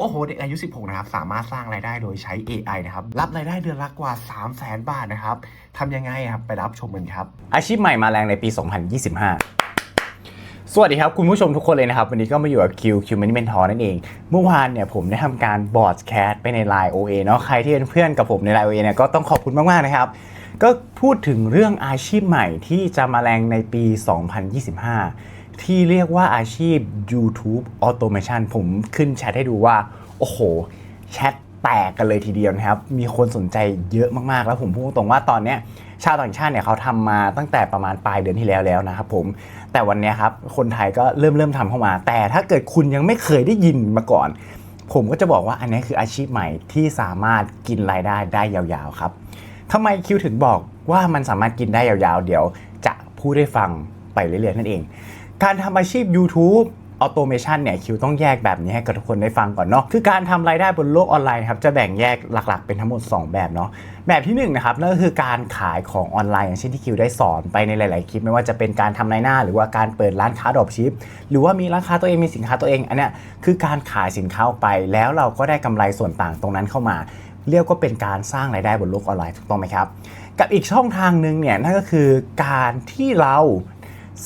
โอ้โห เด็กอายุ 16 นะครับ สามารถสร้างรายได้โดยใช้ AI นะครับ รับรายได้เดือนละกว่า 3 0 0 0 0 0บาทนะครับ ทำยังไงครับ ไปรับชมกันครับ อาชีพใหม่มาแรงในปี 2025สวัสดีครับ คุณผู้ชมทุกคนเลยนะครับ วันนี้ก็มาอยู่กับ Q Q Money Mentor นั่นเอง เมื่อวานเนี่ยผมได้ทำการบอร์ดแคสไปใน Line OA เนาะใครที่เป็นเพื่อนกับผมใน Line OA เนี่ยก็ต้องขอบคุณมาก ๆ นะครับ ก็พูดถึงเรื่องอาชีพใหม่ที่จะมาแรงในปี 2025 ที่เรียกว่าอาชีพ YouTube Automation ผมขึ้นแชทให้ดูว่า โอ้โห แชทแตกกันเลยทีเดียวนะครับ มีคนสนใจเยอะมากๆ แล้วผมพูดตรงว่าตอนเนี้ยชาวต่างชาติเนี่ยเขาทำมาตั้งแต่ประมาณปลายเดือนที่แล้วแล้วนะครับผมแต่วันนี้ครับคนไทยก็เริ่มเริ่มทำเข้ามา แต่ถ้าเกิดคุณยังไม่เคยได้ยินมาก่อน ผมก็จะบอกว่าอันนี้คืออาชีพใหม่ที่สามารถกินรายได้ได้ยาวๆครับทำไมคิวถึงบอกว่ามันสามารถกินได้ยาวๆ เดี๋ยวจะพูดให้ฟังไปเรื่อยๆนั่นเอง การทำอาชีพ YouTube ออโตเมชันเนี่ยคิวต้องแยกแบบนี้ให้กับทุกคนได้ฟังก่อนเนาะคือการทำรายได้บนโลกออนไลน์ครับจะแบ่งแยกหลักๆ เป็นทั้งหมด 2 แบบเนาะแบบที่1นงนะครับนั่นก็คือการขายของออนไลน์ อย่างเช่นที่คิวได้สอนไปในหลาย ๆ คลิป ไม่ว่าจะเป็นการทำรายหน้า หรือว่าการเปิดร้านค้าดรอปชิป หรือว่ามีร้านค้าตัวเองมีสินค้าตัวเองอันเนี้ยคือการขายสินค้าออกไป แล้วเราก็ได้กำไรส่วนต่างตรงนั้นเข้ามา เรียกว่าเป็นการสร้างรายได้บนโลกออนไลน์ถูกต้องไหมครับกับอีกช่องทางหนึ่งเนี่ยนั่นก็คือการที่เรา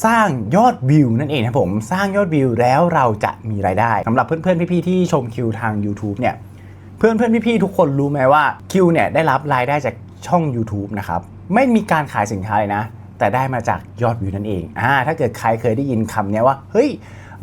สร้างยอดวิวนั่นเองครับผมสร้างยอดวิวแล้วเราจะมีรายได้สำหรับเพื่อนๆพี่ๆที่ชมคิวทาง YouTube เนี่ยเพื่อนๆพี่ๆทุกคนรู้ไหมว่าคิวเนี่ยได้รับรายได้จากช่อง YouTube นะครับไม่มีการขายสินค้าเลยนะ แต่ได้มาจากยอดวิวนั่นเองอ่าถ้าเกิดใครเคยได้ยินคำเนี้ยว่า เฮ้ย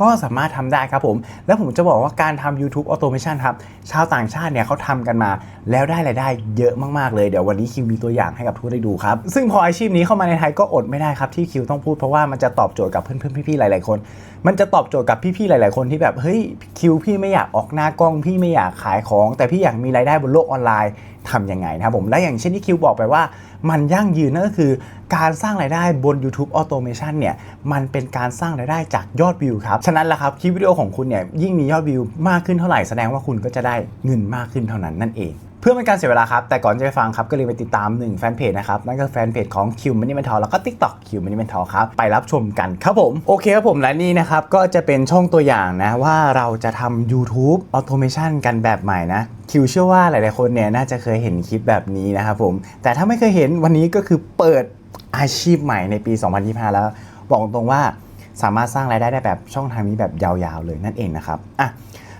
ก็สามารถทำได้ครับผม แล้วผมจะบอกว่าการทำ YouTube Automation ครับ ชาวต่างชาติเนี่ยเขาทำกันมา แล้วได้รายได้เยอะมาก ๆ เลย เดี๋ยววันนี้คิวมีตัวอย่างให้กับทุกคนได้ดูครับ ซึ่งพออาชีพนี้เข้ามาในไทยก็อดไม่ได้ครับที่คิวต้องพูดเพราะว่ามันจะตอบโจทย์กับเพื่อนๆพี่ๆหลาย ๆ คน มันจะตอบโจทย์กับพี่ๆหลาย ๆ คนที่แบบเฮ้ยคิวพี่ไม่อยากออกหน้ากล้องพี่ไม่อยากขายของ แต่พี่อยากมีรายได้บนโลกออนไลน์ทำยังไงนะครับผมและอย่างเช่นที่คิวบอกไปว่า มันยั่งยืนนั่นก็คือการสร้างรายได้บน YouTube Automation เนี่ยมันเป็นการสร้างรายได้จากยอดวิวครับ ฉะนั้นแหละครับคลิปวิดีโอของคุณเนี่ยยิ่งมียอดวิวมากขึ้นเท่าไหร่แสดงว่าคุณก็จะได้เงินมากขึ้นเท่านั้นนั่นเอง เพื่อเป็นการเสียเวลาครับ แต่ก่อนจะไปฟังครับ ก็เลยไปติดตามหนึ่งแฟนเพจนะครับ นั่นก็แฟนเพจของ Q Money Mentor แล้วก็ TikTok Q Money Mentor ครับ ไปรับชมกันครับผม โอเคครับผมและนี่นะครับ ก็จะเป็นช่องตัวอย่างนะ ว่าเราจะทำ YouTube Automation กันแบบใหม่นะคิวเชื่อว่าหลาย ๆ คนเนี่ยน่าจะเคยเห็นคลิปแบบนี้นะครับผมแต่ถ้าไม่เคยเห็นวันนี้ก็คือเปิดอาชีพใหม่ในปี 2025 แล้วบอกตรงว่าสามารถสร้างรายได้ได้แบบช่องทางนี้แบบยาว ๆ เลยนั่นเองนะครับอะ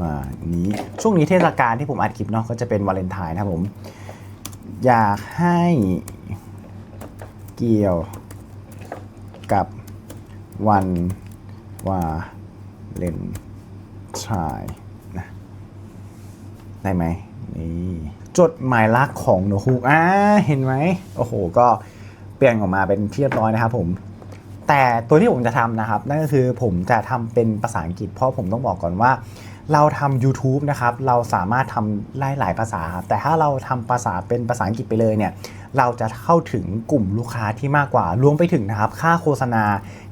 ว่านี้ช่วงนี้เทศกาลที่ผมอัดคลิปเนาะก็จะเป็นวาเลนไทน์นะครับผม อยากให้เกี่ยวกับวันวาเลนไทน์นะได้ไหมนี่จดหมายรักของหนูฮูกอ่าเห็นไหมโอ้โห ก็เปลี่ยนออกมาเป็นที่เรียบร้อยนะครับผมแต่ตัวที่ผมจะทำนะครับ นั่นก็คือผมจะทำเป็นภาษาอังกฤษเพราะผมต้องบอกก่อนว่า เราทำ YouTube นะครับ เราสามารถทำไล่หลายภาษาครับแต่ถ้าเราทำภาษาเป็นภาษาอังกฤษไปเลยเนี่ย เราจะเข้าถึงกลุ่มลูกค้าที่มากกว่า รวมไปถึงนะครับ ค่าโฆษณา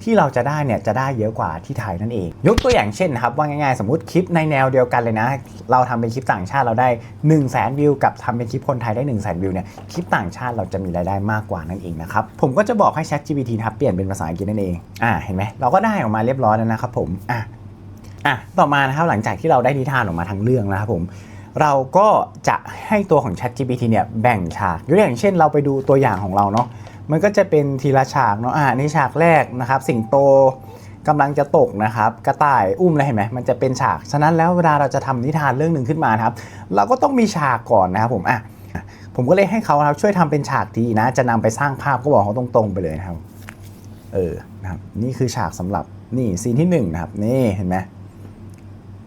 ที่เราจะได้เนี่ย จะได้เยอะกว่าที่ไทยนั่นเอง ยกตัวอย่างเช่นนะครับ ว่าง่ายๆ สมมติคลิปในแนวเดียวกันเลยนะ เราทำเป็นคลิปต่างชาติเราได้ 1 0 0 0 0แสนวิว กับทำเป็นคลิปคนไทยได้ 1 0 0 0 0แสนวิวเนี่ย คลิปต่างชาติเราจะมีรายได้มากกว่านั่นเองนะครับ ผมก็จะบอกให้ Chat GPT นะครับ เปลี่ยนเป็นภาษาอังกฤษนั่นเอง อ่า เห็นไหมเราก็ได้ออกมาเรียบร้อยแล้วนะครับผม อะ อะต่อมานะครับหลังจากที่เราได้นิทานออกมาทั้งเรื่องนะครับผมเราก็จะให้ตัวของ Chat GPT เนี่ยแบ่งฉากยกตัวอย่างเช่นเราไปดูตัวอย่างของเราเนาะมันก็จะเป็นทีละฉากเนาะอ่าในฉากแรกนะครับ สิงโตกำลังจะตกนะครับ กระต่ายอุ้มอะไรเห็นไหมมันจะเป็นฉากฉะนั้นแล้วเวลาเราจะทำนิทานเรื่องหนึ่งขึ้นมาครับ เราก็ต้องมีฉากก่อนนะครับผมอะผมก็เลยให้เขาครับช่วยทำเป็นฉากทีนะ จะนำไปสร้างภาพก็บอกเขาตรงๆไปเลยนะครับ เออนะครับนี่คือฉากสำหรับนี่ซีนที่หนึ่งนะครับนี่เห็นไหม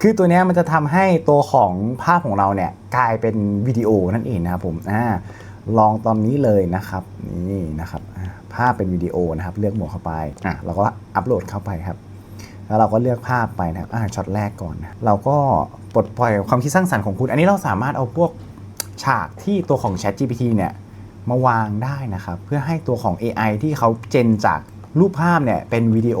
คือตัวเนี้ยมันจะทำให้ตัวของภาพของเราเนี่ยกลายเป็นวิดีโอนั่นเองนะครับผมอ่าลองตอนนี้เลยนะครับนี่นะครับอ่าภาพเป็นวิดีโอนะครับเลือกโหมดเข้าไปอะเราก็อัปโหลดเข้าไปครับ แล้วเราก็เลือกภาพไปนะครับอ่าช็อตแรกก่อนนะเราก็ปลดปล่อยความคิดสร้างสรรค์ของคุณ อันนี้เราสามารถเอาพวกฉากที่ตัวของ Chat GPT เนี่ยมาวางได้นะครับ เพื่อให้ตัวของ AI ที่เขาเจนจากรูปภาพเนี่ยเป็นวิดีโอ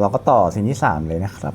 เราก็ต่อสิ่งที่ 3 เลยนะครับ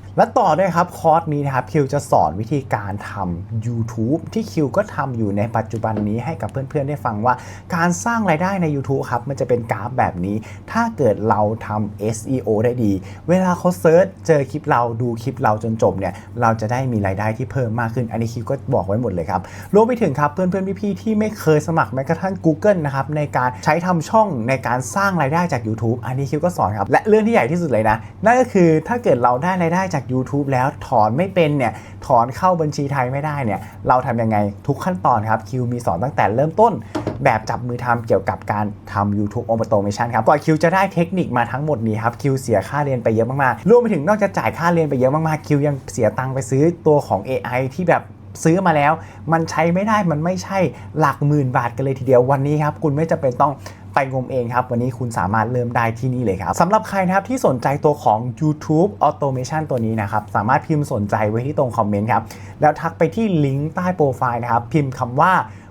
และต่อด้วยครับคอร์สนี้นะครับคิวจะสอนวิธีการทำ YouTube ที่คิวก็ทำอยู่ในปัจจุบันนี้ให้กับเพื่อนๆ ได้ฟังว่า การสร้างรายได้ใน YouTube ครับมันจะเป็นกราฟแบบนี้ ถ้าเกิดเราทำ SEO ได้ดี เวลาเขาเซิร์ชเจอคลิปเราดูคลิปเราจนจบเนี่ยเราจะได้มีรายได้ที่เพิ่มมากขึ้น อันนี้คิวก็บอกไว้หมดเลยครับรวมไปถึงครับเพื่อนๆพี่ๆที่ไม่เคยสมัครแม้กระทั่ง Google นะครับในการใช้ทำช่องในการสร้างรายได้จาก YouTube อันนี้คิวก็สอนครับและเรื่องที่ใหญ่ที่สุดเลยนะนั่นก็คือถ้าเกิดเราได้รายได้จาก YouTube แล้วถอนไม่เป็นเนี่ยถอนเข้าบัญชีไทยไม่ได้เนี่ยเราทำยังไงทุกขั้นตอนครับคิวมีสอนตั้งแต่เริ่มต้น แบบจับมือทำเกี่ยวกับการทำ YouTube Automation ครับก่อนคิวจะได้เทคนิคมาทั้งหมดนี้ครับคิวเสียค่าเรียนไปเยอะมากๆรวมไปถึงนอกจากจ่ายค่าเรียนไปเยอะมากๆคิวยังเสียตังค์ไปซื้อตัวของ AI ที่แบบ ซื้อมาแล้ว มันใช้ไม่ได้มันไม่ใช่หลักหมื่นบาทกันเลยทีเดียววันนี้ครับ คุณไม่จำเป็นต้องไปงมเองครับ วันนี้คุณสามารถเริ่มได้ที่นี่เลยครับสำหรับใครนะครับที่สนใจตัวของ YouTube Automation ตัวนี้นะครับ สามารถพิมพ์สนใจไว้ที่ตรงคอมเมนต์ครับ แล้วทักไปที่ลิงก์ใต้โปรไฟล์นะครับ พิมพ์คำว่า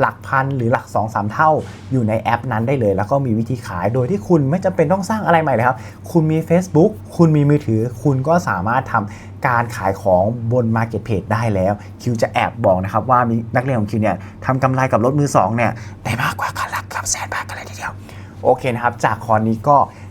หลักพันหรือหลัก 2-3เท่าอยู่ในแอปนั้นได้เลย แล้วก็มีวิธีขายโดยที่คุณไม่จำเป็นต้องสร้างอะไรใหม่เลยครับ คุณมี Facebook คุณมีมือถือ คุณก็สามารถทำการขายของบน Marketplace ได้แล้ว คิวจะแอบบอกนะครับว่ามีนักเรียนของคิวเนี่ยทำกำไรกับรถมือสองเนี่ยได้มากกว่าคันละเกือบแสนบาทกันเลยทีเดียว โอเคนะครับ จากคอร์สนี้ก็